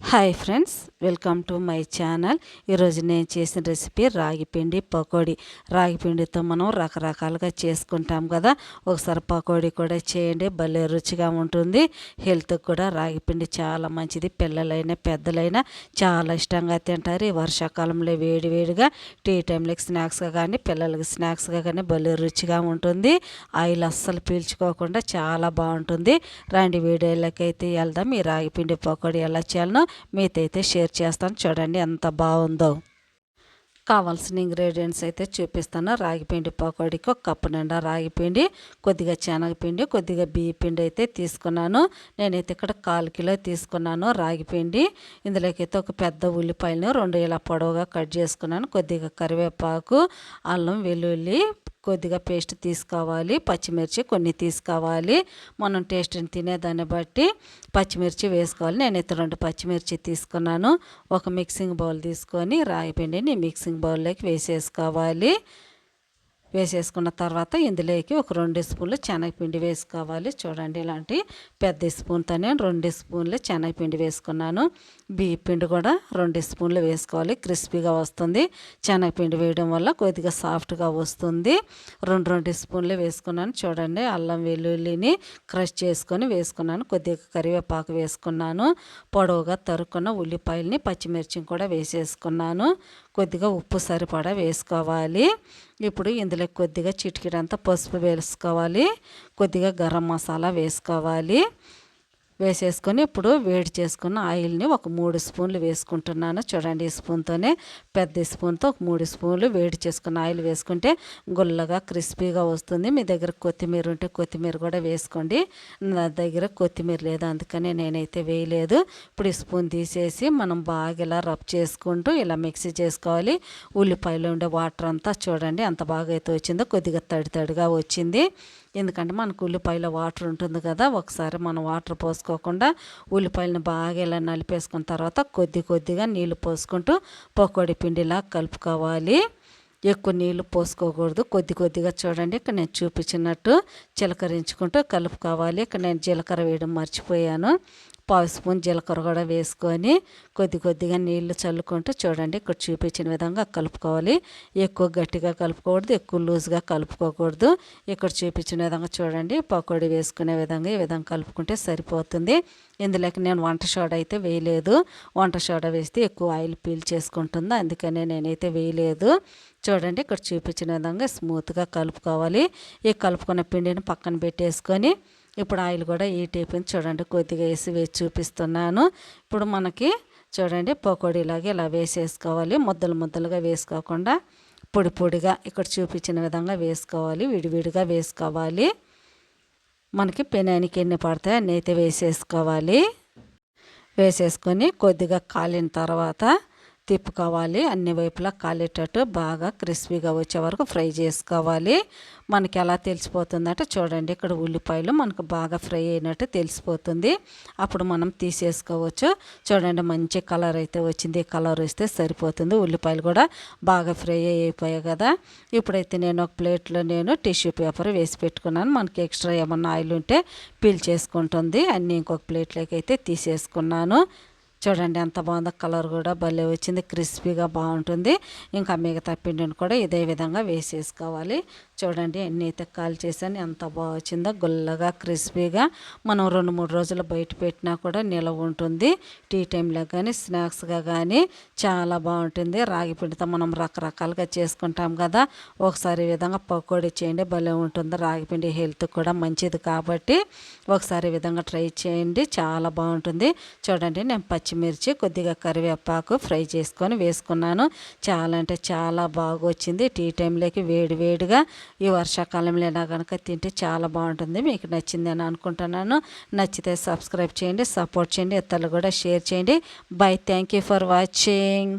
Hi friends welcome to my channel. ఈరోజు నేను చేసిన రెసిపీ రాగిపిండి పకోడీ. రాగిపిండితో మనం రకరకాలుగా చేసుకుంటాం కదా. ఒకసారి పకోడీ కూడా చేయండి భలే రుచిగా ఉంటుంది. హెల్త్కి కూడా రాగిపిండి చాలా మంచిది. పిల్లలైనా పెద్దలైనా చాలా ఇష్టంగా తింటారు. ఈ వర్షాకాలంలో వేడివేడిగా టీ టైంలకి స్నాక్స్గా కానీ పిల్లలకి స్నాక్స్గా కానీ భలే రుచిగా ఉంటుంది. ఆయిల్ అస్సలు పీల్చుకోకుండా చాలా బాగుంటుంది. రండి వీడియోలకైతే అయితే వెళ్దాం. ఈ రాగిపిండి పకోడీ ఎలా చేయాలనో మీతో అయితే షేర్ చేస్తాను. చూడండి ఎంత బాగుందో. కావాల్సిన ఇంగ్రీడియంట్స్ అయితే చూపిస్తాను. రాగిపిండి పకోడీకి ఒక కప్పు నిండా రాగిపిండి కొద్దిగా శనగపిండి కొద్దిగా బియ్య పిండి అయితే తీసుకున్నాను. నేనైతే ఇక్కడ కాలు కిలో తీసుకున్నాను రాగిపిండి ఇందులోకైతే ఒక పెద్ద ఉల్లిపాయలను రెండు ఇలా పొడవుగా కట్ చేసుకున్నాను. కొద్దిగా కరివేపాకు అల్లం వెల్లుల్లి కొద్దిగా పేస్ట్ తీసుకోవాలి పచ్చిమిర్చి కొన్ని తీసుకోవాలి. మనం టేస్ట్ని తినేదాన్ని బట్టి పచ్చిమిర్చి వేసుకోవాలి. నేనైతే రెండు పచ్చిమిర్చి తీసుకున్నాను. ఒక మిక్సింగ్ బౌల్ తీసుకొని రాగి పిండిని మిక్సింగ్ బౌల్లోకి వేసేసుకోవాలి. వేసేసుకున్న తర్వాత ఇందులోకి ఒక రెండు స్పూన్లు శనగపిండి వేసుకోవాలి. చూడండి ఇలాంటి పెద్ద స్పూన్తో నేను రెండు స్పూన్లు శనగపిండి వేసుకున్నాను. బియ్య పిండి కూడా రెండు స్పూన్లు వేసుకోవాలి. క్రిస్పీగా వస్తుంది. శనగపిండి వేయడం వల్ల కొద్దిగా సాఫ్ట్గా వస్తుంది. రెండు రెండు స్పూన్లు వేసుకున్నాను. చూడండి అల్లం వెల్లుల్లిని క్రష్ చేసుకొని వేసుకున్నాను. కొద్దిగా కరివేపాకు వేసుకున్నాను. పొడవుగా తరుక్కున్న ఉల్లిపాయలని పచ్చిమిర్చిని కూడా వేసేసుకున్నాను. కొద్దిగా ఉప్పు సరిపడా వేసుకోవాలి. ఇప్పుడు ఇందులో కొద్దిగా చిటికెడంతా పసుపు వేసుకోవాలి కొద్దిగా గరం మసాలా వేసుకోవాలి. వేసేసుకొని ఇప్పుడు వేడి చేసుకున్న ఆయిల్ని ఒక మూడు స్పూన్లు వేసుకుంటున్నాను. చూడండి ఈ స్పూన్తోనే పెద్ద స్పూన్తో ఒక మూడు స్పూన్లు వేడి చేసుకున్న ఆయిల్ వేసుకుంటే గుల్లగా క్రిస్పీగా వస్తుంది. మీ దగ్గర కొత్తిమీర ఉంటే కొత్తిమీర కూడా వేసుకోండి. నా దగ్గర కొత్తిమీర లేదు అందుకనే నేనైతే వేయలేదు. ఇప్పుడు ఈ స్పూన్ తీసేసి మనం బాగా ఇలా రబ్ చేసుకుంటూ ఇలా మిక్సీ చేసుకోవాలి. ఉల్లిపాయలు ఉండే వాటర్ అంతా చూడండి అంత బాగా అయితే వచ్చిందో కొద్దిగా తడి తడిగా వచ్చింది. ఎందుకంటే మనకు ఉల్లిపాయలో వాటర్ ఉంటుంది కదా ఒకసారి మనం వాటర్ పోసుకోకుండా ఉల్లిపాయలను బాగా ఇలా నలిపేసుకున్న తర్వాత కొద్ది కొద్దిగా నీళ్ళు పోసుకుంటూ పకోడీ పిండిలా కలుపుకోవాలి. ఎక్కువ నీళ్ళు పోసుకోకూడదు. కొద్ది కొద్దిగా చూడండి. ఇక్కడ నేను చూపించినట్టు చిలకరించుకుంటూ కలుపుకోవాలి. ఇక్కడ నేను జీలకర్ర వేయడం మర్చిపోయాను. పావు స్పూన్ జీలకర్ర కూడా వేసుకొని కొద్ది కొద్దిగా నీళ్ళు చల్లుకుంటూ చూడండి. ఇక్కడ చూపించిన విధంగా కలుపుకోవాలి. ఎక్కువ గట్టిగా కలుపుకోకూడదు ఎక్కువ లూజ్గా కలుపుకోకూడదు. ఇక్కడ చూపించిన విధంగా చూడండి. పకోడీ వేసుకునే విధంగా ఈ విధంగా కలుపుకుంటే సరిపోతుంది. ఇందులోకి నేను వంట సోడా అయితే వేయలేదు. వంట సోడా వేస్తే ఎక్కువ ఆయిల్ పీల్ చేసుకుంటుంది. అందుకనే నేనైతే వేయలేదు. చూడండి ఇక్కడ చూపించిన విధంగా స్మూత్గా కలుపుకోవాలి. ఈ కలుపుకున్న పిండిని పక్కన పెట్టేసుకొని ఇప్పుడు ఆయిల్ కూడా ఈ అయిపోయింది చూడండి కొద్దిగా వేసి వేసి చూపిస్తున్నాను. ఇప్పుడు మనకి చూడండి పకోడీలాగా ఇలా వేసేసుకోవాలి. ముద్దలు ముద్దలుగా వేసుకోకుండా పొడి పొడిగా ఇక్కడ చూపించిన విధంగా వేసుకోవాలి. విడివిడిగా వేసుకోవాలి. మనకి పెనానికి ఎన్ని పడతాయో అన్నీ అయితే వేసేసుకోవాలి. వేసేసుకొని కొద్దిగా కాలిన తర్వాత తిప్పుకోవాలి అన్ని వైపులా కాలేటట్టు బాగా క్రిస్పీగా వచ్చే వరకు ఫ్రై చేసుకోవాలి. మనకి ఎలా తెలిసిపోతుందంటే చూడండి ఇక్కడ ఉల్లిపాయలు మనకు బాగా ఫ్రై అయినట్టు తెలిసిపోతుంది. అప్పుడు మనం తీసేసుకోవచ్చు. చూడండి మంచి కలర్ అయితే వచ్చింది. కలర్ వస్తే సరిపోతుంది. ఉల్లిపాయలు కూడా బాగా ఫ్రై అయిపోయాయి కదా. ఇప్పుడైతే నేను ఒక ప్లేట్లో నేను టిష్యూ పేపర్ వేసి పెట్టుకున్నాను. మనకి ఎక్స్ట్రా ఏమన్నా ఆయిల్ ఉంటే పీల్ చేసుకుంటుంది. అన్నీ ఇంకొక ప్లేట్లోకి అయితే తీసేసుకున్నాను. చూడండి ఎంత బాగుందో కలర్ కూడా భలే వచ్చింది. క్రిస్పీగా బాగుంటుంది. ఇంకా మిగతా పిండిని కూడా ఇదే విధంగా వేసేసుకోవాలి. చూడండి ఎన్ని అయితే కాల్ చేశాను ఎంత బాగా వచ్చిందో గుల్లగా క్రిస్పీగా మనం రెండు మూడు రోజులు బయట పెట్టినా కూడా నిలవ ఉంటుంది. టీ టైంలో కానీ స్నాక్స్గా కానీ చాలా బాగుంటుంది. రాగి పిండితో మనం రకరకాలుగా చేసుకుంటాం కదా. ఒకసారి ఈ విధంగా పకోడీ చేయండి భలే ఉంటుంది. రాగి పిండి హెల్త్ కూడా మంచిది కాబట్టి ఒకసారి ఈ విధంగా ట్రై చేయండి చాలా బాగుంటుంది. చూడండి నేను పచ్చిమిర్చి కొద్దిగా కరివేపాకు ఫ్రై చేసుకొని వేసుకున్నాను. చాలా అంటే చాలా బాగా వచ్చింది. టీ టైంలోకి వేడి వేడిగా ఈ వర్షాకాలంలో కనుక తింటే చాలా బాగుంటుంది. మీకు నచ్చింది అని అనుకుంటున్నాను. నచ్చితే సబ్స్క్రైబ్ చేయండి సపోర్ట్ చేయండి ఇతరులు కూడా షేర్ చేయండి. Bye thank for watching